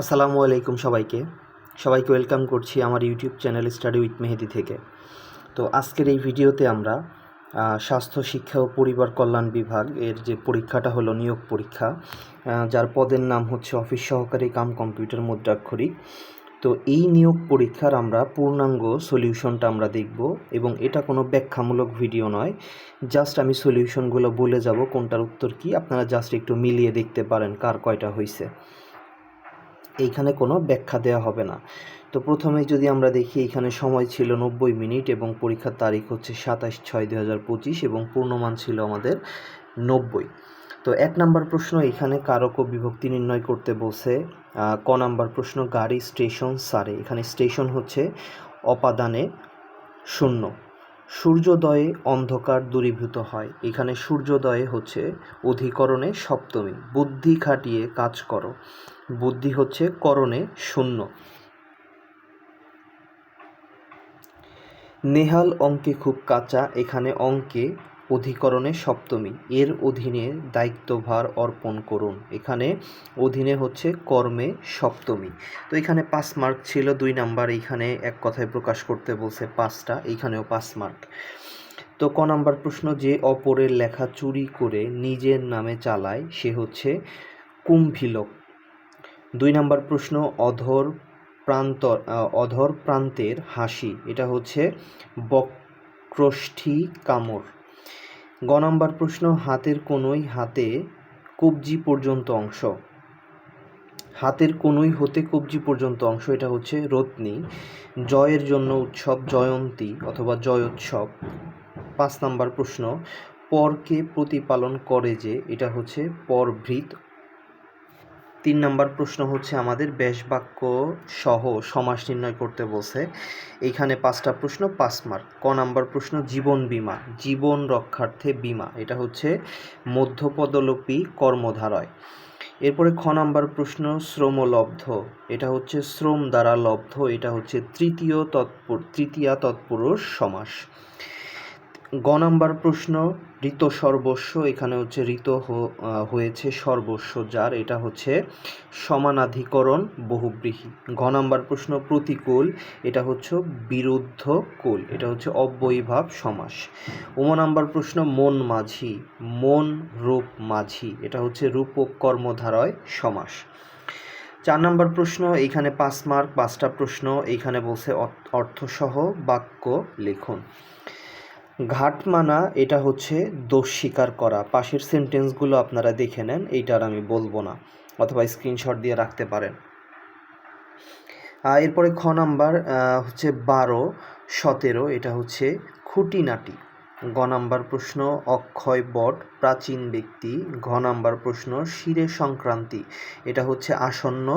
আসসালামু আলাইকুম সবাইকে। সবাইকে ওয়েলকাম করছি আমার YouTube channel study with Mehedi থেকে। তো আজকের এই ভিডিওতে আমরা স্বাস্থ্য, শিক্ষা ও পরিবার কল্যাণ বিভাগ এর যে পরীক্ষাটা হলো নিয়োগ পরীক্ষা যার পদের নাম হচ্ছে অফিস সহকারী কাম কম্পিউটার মুদ্রাক্ষরিক। তো এই নিয়োগ পরীক্ষার আমরা পূর্ণাঙ্গ সলিউশনটা আমরা দেখব এবং এটা কোনো ব্যাখ্যামূলক ভিডিও নয়। জাস্ট আমি সলিউশনগুলো বলে যাব কোনটার উত্তর কি, আপনারা জাস্ট একটু মিলিয়ে দেখতে পারেন কার কয়টা হয়েছে এইখানে কোনো ব্যাখ্যা দেওয়া হবে না। তো প্রথমে যদি আমরা দেখি এখানে সময় ছিল নব্বই মিনিট এবং পরীক্ষার তারিখ হচ্ছে সাতাশ ছয় দুই হাজার পঁচিশ এবং পূর্ণমান ছিল আমাদের নব্বই। তো এক নাম্বার প্রশ্ন, এখানে কারক বিভক্তি নির্ণয় করতে বসে ক নাম্বার প্রশ্ন, গাড়ি, স্টেশন, সারে। এখানে স্টেশন হচ্ছে অপাদানে শূন্য। সূর্যোদয়ে অন্ধকার দূরীভূত হয়। এখানে সূর্যোদয়ে হচ্ছে অধিকরণে সপ্তমী। বুদ্ধি খাটিয়ে কাজ করো। বুদ্ধি হচ্ছে করণে শূন্য। নেহাল অঙ্কে খুব কাঁচা। এখানে অঙ্কে অধিকরণে সপ্তমী। এর অধীনে দায়িত্বভার অর্পণ করুন। এখানে অধীনে হচ্ছে কর্মে সপ্তমী। তো এখানে পাঁচ মার্ক ছিল, দুই নাম্বার এইখানে এক কথায় প্রকাশ করতে বলছে পাঁচটা, এইখানেও পাঁচ মার্ক। তো ক নাম্বার প্রশ্ন, যে অপরের লেখা চুরি করে নিজের নামে চালায়, সে হচ্ছে কুম্ভিলক। দুই নাম্বার প্রশ্ন, অধর প্রান্তর অধর প্রান্তের হাসি, এটা হচ্ছে বক্রষ্ঠী কামড়। গ নম্বর প্রশ্ন, হাতের কোনোই হাতে কবজি পর্যন্ত অংশ। হাতের কোনোই হতে কবজি পর্যন্ত অংশ, এটা হচ্ছে রত্নি, জয়ের জন্য উৎসব, জয়ন্তী অথবা জয়োৎসব। পাঁচ নাম্বার প্রশ্ন, পরকে প্রতিপালন করে যে, এটা হচ্ছে পরভৃত তিন নাম্বার প্রশ্ন হচ্ছে আমাদের ব্যাস বাক্য সহ সমাস নির্ণয় করতে বলছে। এইখানে পাঁচটা প্রশ্ন, পাঁচ মার্ক ক নাম্বার প্রশ্ন, জীবন বীমা, জীবন রক্ষার্থে বীমা। এটা হচ্ছে মধ্যপদলোপী কর্মধারয়। এরপরে খ নাম্বার প্রশ্ন শ্রমলব্ধ এটা হচ্ছে শ্রম দ্বারা লব্ধ। এটা হচ্ছে তৃতীয় তৎপুর, তৃতীয়া তৎপুরুষ সমাস। গ নাম্বার প্রশ্ন ঋত সর্বস্ব এখানে হচ্ছে ঋত হয়েছে সর্বস্ব, যার এটা হচ্ছে সমানাধিকরণ বহুব্রীহি। ঘ নাম্বার প্রশ্ন, প্রতিকূল, এটা হচ্ছে বিরুদ্ধ কুল এটা হচ্ছে অব্যয়ীভাব সমাস। উম নাম্বার প্রশ্ন, মন মাঝি, মন রূপ মাঝি, এটা হচ্ছে রূপক কর্মধারয় সমাস। চার নাম্বার প্রশ্ন এইখানে পাঁচ মার্ক, পাঁচটা প্রশ্ন এইখানে বলছে অর্থসহ বাক্য লিখুন। ঘাটমানা, এটা হচ্ছে দোষ স্বীকার করা। পাশের সেন্টেন্সগুলো আপনারা দেখে নেন এইটার আমি বলব না, অথবা স্ক্রিনশট দিয়ে রাখতে পারেন। এরপরে খ নাম্বার হচ্ছে বারো, সতেরো, এটা হচ্ছে খুঁটিনাটি। গ নাম্বার প্রশ্ন, অক্ষয় বট, প্রাচীন ব্যক্তি। ঘ নাম্বার প্রশ্ন, শিরে সংক্রান্তি, এটা হচ্ছে আসন্ন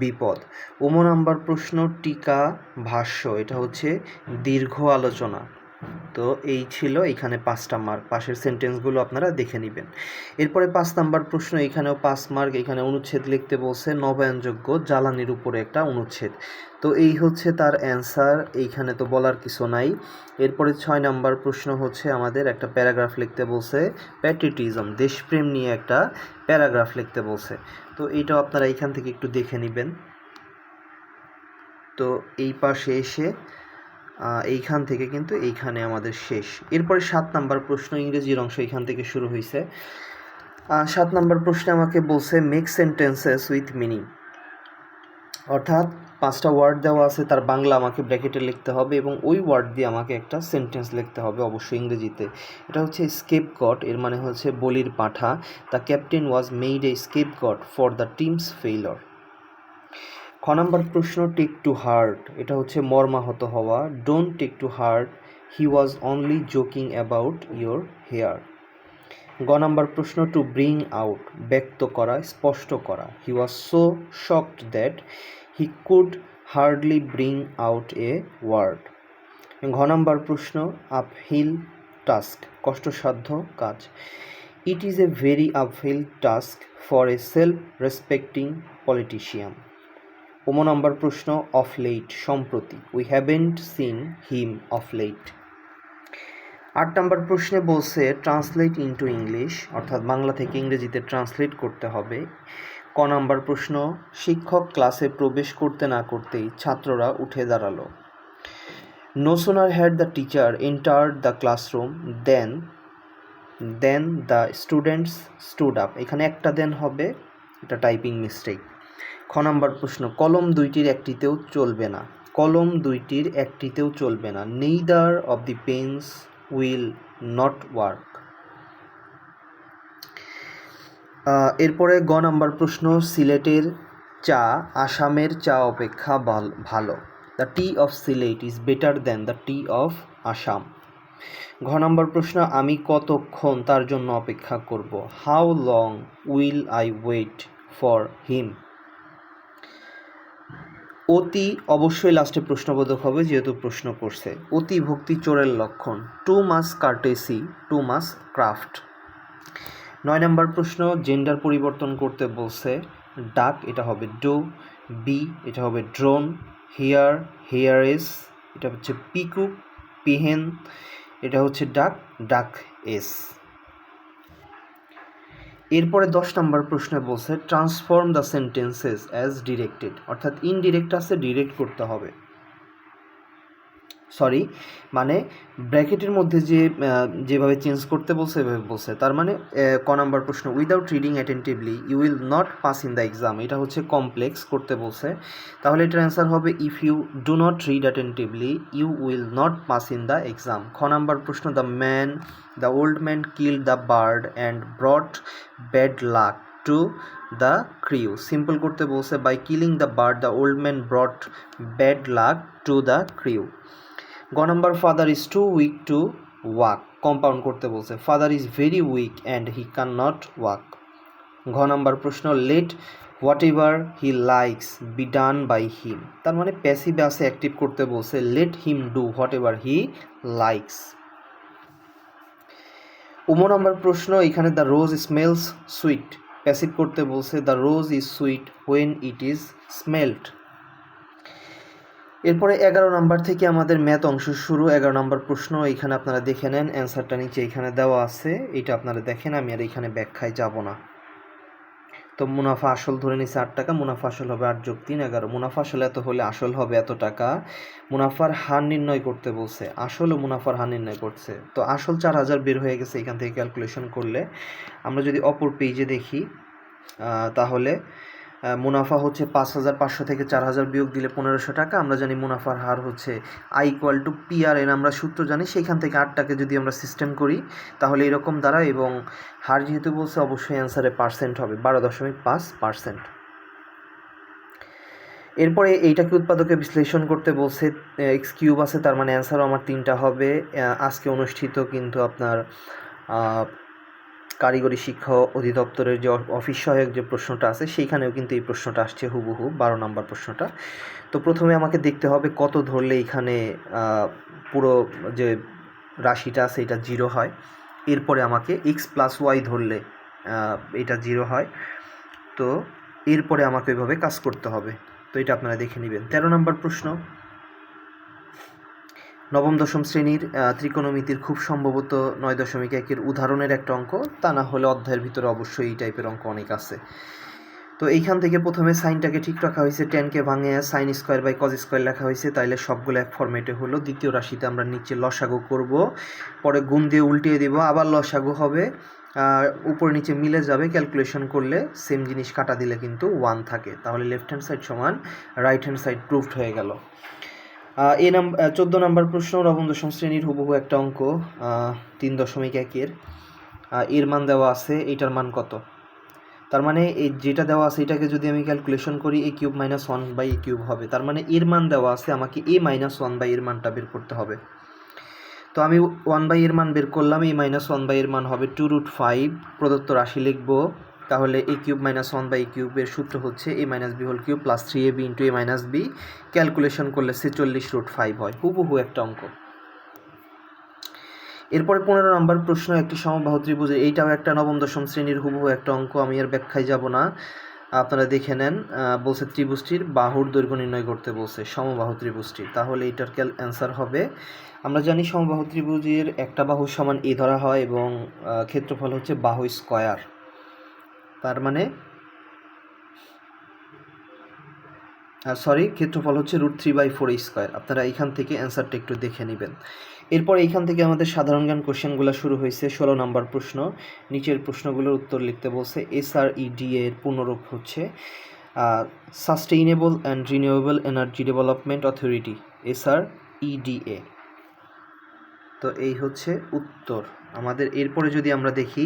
বিপদ। উম, নাম্বার প্রশ্ন, টিকা, ভাষ্য, এটা হচ্ছে দীর্ঘ আলোচনা। তো এই ছিল এখানে পাঁচটা মার্ক পাশের সেন্টেন্সগুলো আপনারা দেখে নেবেন। এরপরে পাঁচ নাম্বার প্রশ্ন, এখানেও পাঁচ মার্ক এখানে অনুচ্ছেদ লিখতে বলছে, নবায়নযোগ্য জ্বালানির উপরে একটা অনুচ্ছেদ। তো এই হচ্ছে তার অ্যান্সার এইখানে তো বলার কিছু নাই। এরপরে ছয় নাম্বার প্রশ্ন হচ্ছে আমাদের, একটা প্যারাগ্রাফ লিখতে বলছে প্যাট্রিটিজম দেশপ্রেম নিয়ে একটা প্যারাগ্রাফ লিখতে বলছে। তো এইটাও আপনারা এখান থেকে একটু দেখে নেবেন। তো এই পাশে এসে এইখান থেকে কিন্তু এইখানে আমাদের শেষ। এরপরে সাত নাম্বার প্রশ্ন, ইংরেজির অংশ এইখান থেকে শুরু হয়েছে সাত নাম্বার প্রশ্নে আমাকে বলছে মেক সেন্টেন্সেস উইথ মিনিং অর্থাৎ পাঁচটা ওয়ার্ড দেওয়া আছে, তার বাংলা আমাকে ব্র্যাকেটে লিখতে হবে এবং ওই ওয়ার্ড দিয়ে আমাকে একটা সেন্টেন্স লিখতে হবে অবশ্যই ইংরেজিতে। এটা হচ্ছে স্কেপ গট এর মানে হচ্ছে বলির পাঠা। The captain was made a scapegoat for the team's failure খ নাম্বার প্রশ্ন টেক টু হার্ট এটা হচ্ছে মর্মাহত হওয়া। Don't take to heart he was only joking about your hair গ নাম্বার প্রশ্ন টু ব্রিং আউট ব্যক্ত করা, স্পষ্ট করা। He was so shocked that he could hardly bring out a word ঘ নাম্বার প্রশ্ন আপহিল টাস্ক কষ্টসাধ্য কাজ। It is a very uphill task for a self respecting politician ওমো number প্রশ্ন, অফ লেট সম্প্রতি। We haven't seen him of late আট number প্রশ্নে বলছে translate into English অর্থাৎ বাংলা থেকে ইংরেজিতে ট্রান্সলেট করতে হবে। ক নাম্বার প্রশ্ন, শিক্ষক ক্লাসে প্রবেশ করতে না করতেই ছাত্ররা উঠে দাঁড়াল। No sooner had the teacher enter the classroom then then the students stood up এখানে একটা দেন হবে, এটা টাইপিং মিস্টেক খ নাম্বার প্রশ্ন, কলম দুইটির একটিতেও চলবে না। কলম দুইটির একটিতেও চলবে না। Neither of the pens will not work এরপরে গ নাম্বার প্রশ্ন, সিলেটের চা আসামের চা অপেক্ষা ভালো the tea of Sylhet is better than the tea of Assam ঘ নম্বর প্রশ্ন, আমি কতক্ষণ তার জন্য অপেক্ষা করব? How long will I wait for him অতি অবশ্যই লাস্টে প্রশ্নবোধক হবে, যেহেতু প্রশ্ন করছে। অতি ভক্তি চোরের লক্ষণ। Too much courtesy too much craft নয় নম্বর প্রশ্ন জেন্ডার পরিবর্তন করতে বলছে ডাক এটা হবে ডো বি এটা হবে ড্রোন হেয়ার হেয়ার এস এটা হচ্ছে পিকু, পিহেন, এটা হচ্ছে ডাক ডাক এস এরপরে দশ নম্বর প্রশ্নে বলছে transform the sentences as directed অর্থাৎ ইনডিরেক্ট আছে ডিরেক্ট করতে হবে। সরি মানে ব্র্যাকেটের মধ্যে যে যেভাবে চেঞ্জ করতে বলছে, এভাবে বলছে। তার মানে ক নাম্বার প্রশ্ন without reading attentively you will not pass in the exam এটা হচ্ছে কমপ্লেক্স করতে বলছে। তাহলে এটার অ্যান্সার হবে if you do not read attentively you will not pass in the exam খ নাম্বার প্রশ্ন the man the old man kill the bird and brought bad luck to the crew simple করতে বলছে by killing the bird the old man brought bad luck to the crew গ number father is too weak to walk compound করতে বলছে father is very weak and he can not walk ঘ number প্রশ্ন let whatever he likes be done by him তার মানে passive আছে active করতে বলছে let him do whatever he likes উমো number প্রশ্ন, এখানে the rose smells sweet passive করতে বলছে the rose is sweet when it is smelled এরপরে এগারো নাম্বার থেকে আমাদের ম্যাথ অংশ শুরু। এগারো নাম্বার প্রশ্ন, এখানে আপনারা দেখে নেন। অ্যান্সারটা নিচে এখানে দেওয়া আছে। এটা আপনারা দেখেন, আমি আর এখানে ব্যাখ্যায় যাব না। তো মুনাফা আসল ধরে নিচ্ছে আট টাকা, মুনাফা আসল হবে আট যোগ তিন, এগারো। মুনাফা আসল এত হলে আসল হবে এত টাকা? মুনাফার হার নির্ণয় করতে বলছে। আসল ও মুনাফার হার নির্ণয় করছে। তো আসল চার হাজার বের হয়ে গেছে, এখান থেকে ক্যালকুলেশন করলে। আমরা যদি অপর পেজে দেখি তাহলে মুনাফা হচ্ছে পাঁচ হাজার পাঁচশো থেকে চার হাজার বিয়োগ দিলে পনেরোশো টাকা। আমরা জানি মুনাফার হার হচ্ছে I equal to P R N আমরা সূত্র জানি। সেইখান থেকে আটটাকে যদি আমরা সিস্টেম করি, তাহলে এরকম দাঁড়ায় এবং হার যেহেতু বলছে, অবশ্যই অ্যান্সারে পার্সেন্ট হবে, বারো দশমিক পাঁচ পার্সেন্ট এরপরে এইটাকে উৎপাদকে বিশ্লেষণ করতে বলছে এক্স কিউব আছে, তার মানে অ্যান্সারও আমার তিনটা হবে। আজকে অনুষ্ঠিত কিন্তু আপনার কারিগরি শিক্ষা অধিদপ্তরের যে অফিস সহায়ক যে প্রশ্নটা আছে, সেইখানেও কিন্তু এই প্রশ্নটা আসছে হুবহু, বারো নম্বর প্রশ্নটা। তো প্রথমে আমাকে দেখতে হবে কত ধরলে এখানে পুরো যে রাশিটা আছে এটা জিরো হয়। এরপরে আমাকে এক্স প্লাস ওয়াই ধরলে এটা জিরো হয়। তো এরপরে আমাকে ওইভাবে কাজ করতে হবে। তো এটা আপনারা দেখে নেবেন। তেরো নম্বর প্রশ্ন নবম, দশম শ্রেণির ত্রিকোণমিতির খুব সম্ভবত নয় দশমিক একের উদাহরণের একটা অঙ্ক। তা না হলে অধ্যায়ের ভিতরে অবশ্যই এই টাইপের অঙ্ক অনেক আছে। তো এইখান থেকে প্রথমে সাইনটাকে ঠিক রাখা হয়েছে টেনকে ভাঙে sine square by cos square লেখা হয়েছে, তাইলে সবগুলো এক ফরম্যাটে হলো। দ্বিতীয় রাশিতে আমরা নিচে লসাগু করব, পরে গুণ দিয়ে উল্টিয়ে দিব, আবার লসাগু হবে। উপর নিচে মিলে যাবে ক্যালকুলেশন করলে সেম জিনিস কাটা দিলে কিন্তু ওয়ান থাকে। তাহলে লেফট হ্যান্ড সাইড সমান রাইট হ্যান্ড সাইড প্রুভড হয়ে গেল। এ নাম্বার চোদ্দ নম্বর প্রশ্ন নবম শ্রেণির হুবহু একটা অঙ্ক তিন দশমিক একের। এর মান দেওয়া আছে এটার মান কত? তার মানে এই যেটা দেওয়া আছে, এটাকে যদি আমি ক্যালকুলেশন করি a cube minus one by a cube হবে। তার মানে এর মান দেওয়া আছে, আমাকে এ মাইনাস ওয়ান বাই এর মানটা বের করতে হবে। তো আমি ওয়ান বাই এর মান বের করলাম এ মাইনাস ওয়ান বাই এর মান হবে টু রুট ফাইভ প্রদত্ত রাশি লিখব। তাহলে a cube minus one by কিউবের সূত্র হচ্ছে a minus b whole cube plus three a b into a minus b calculation করলে ছেচল্লিশ রুট ফাইভ হয়। হুবহু একটা অঙ্ক। এরপরে পনেরো নম্বর প্রশ্ন একটি সমবাহু ত্রিভুজের, এইটাও একটা নবম, দশম শ্রেণির হুবহু একটা অঙ্ক, আমি এর ব্যাখ্যায় যাব না। আপনারা দেখে নেন বলছে ত্রিভুজটির বাহুর দৈর্ঘ্য নির্ণয় করতে বলছে সমবাহু ত্রিভুজটির। তাহলে এটার ক্যাল অ্যান্সার হবে। আমরা জানি সমবাহু ত্রিভুজের একটা বাহু সমান এ ধরা হয় এবং ক্ষেত্রফল হচ্ছে বাহু স্কয়ার তার মানে সরি ক্ষেত্রফল হচ্ছে root three by four square আপনারা এইখান থেকে অ্যান্সারটা একটু দেখে নেবেন। এরপর এইখান থেকে আমাদের সাধারণ জ্ঞান কোশ্চেনগুলো শুরু হয়েছে, ষোলো নম্বর প্রশ্ন। নিচের প্রশ্নগুলোর উত্তর লিখতে বলছে এসআরইডি এর পুনরূপ হচ্ছে sustainable and renewable energy development authority SREDA তো এই হচ্ছে উত্তর। আমাদের এরপরে যদি আমরা দেখি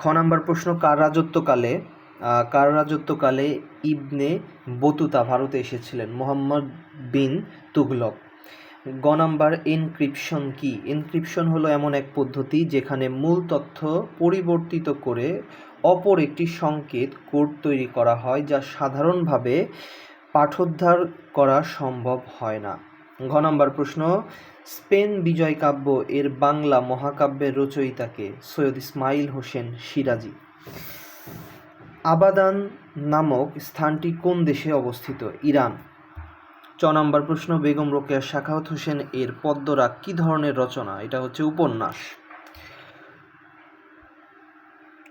খ নাম্বার প্রশ্ন, কার রাজত্বকালে কার রাজত্বকালে ইবনে বতুতা ভারতে এসেছিলেন? মোহাম্মদ বিন তুগলক। গ নাম্বার, এনক্রিপশন কি? এনক্রিপশন হলো এমন এক পদ্ধতি যেখানে মূল তথ্য পরিবর্তিত করে অপর একটি সংকেত কোড তৈরি করা হয় যা সাধারণভাবে পাঠোদ্ধার করা সম্ভব হয় না। ঘ নাম্বার প্রশ্ন স্পেন বিজয় কাব্য এর বাংলা মহাকাব্যের রচয়িতাকে সৈয়দ ইসমাইল হোসেন সিরাজি। আবাদান নামক স্থানটি কোন দেশে অবস্থিত? ইরান। চ নম্বর প্রশ্ন, বেগম রোকেয়া, শাখাওয়াত হোসেন এর পদ্মরাগ কি ধরনের রচনা? এটা হচ্ছে উপন্যাস।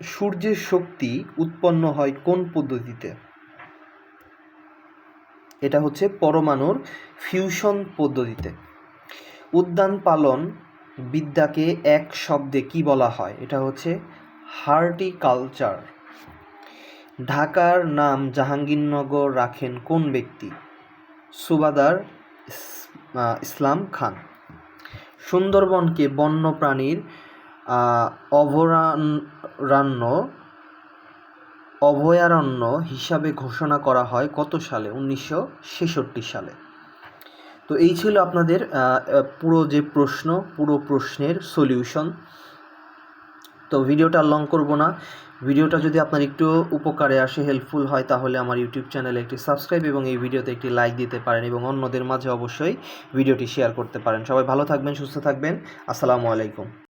সূর্যের শক্তি উৎপন্ন হয় কোন পদ্ধতিতে? এটা হচ্ছে পরমাণুর ফিউশন পদ্ধতিতে। উদ্যান পালন বিদ্যাকে এক শব্দে কি বলা হয়? এটা হচ্ছে হার্টিকালচার। ঢাকার নাম জাহাঙ্গীরনগর রাখেন কোন ব্যক্তি? সুবাদার ইসলাম খান। সুন্দরবনকে বন্যপ্রাণীর আহ, অভয়ারণ্য অভয়ারণ্য হিসাবে ঘোষণা করা হয় কত সালে? উনিশশো ছেষট্টি সালে। তো এই ছিল আপনাদের পুরো যে প্রশ্ন, পুরো প্রশ্নের সলিউশন তো ভিডিওটা লং করব না। ভিডিওটা যদি আপনার একটু উপকারে আসে হেল্পফুল হয়, তাহলে আমার ইউটিউব চ্যানেলে একটি সাবস্ক্রাইব এবং এই ভিডিওতে একটি লাইক দিতে পারেন এবং অন্যদের মাঝে অবশ্যই ভিডিওটি শেয়ার করতে পারেন। সবাই ভালো থাকবেন, সুস্থ থাকবেন। আসসালামু আলাইকুম।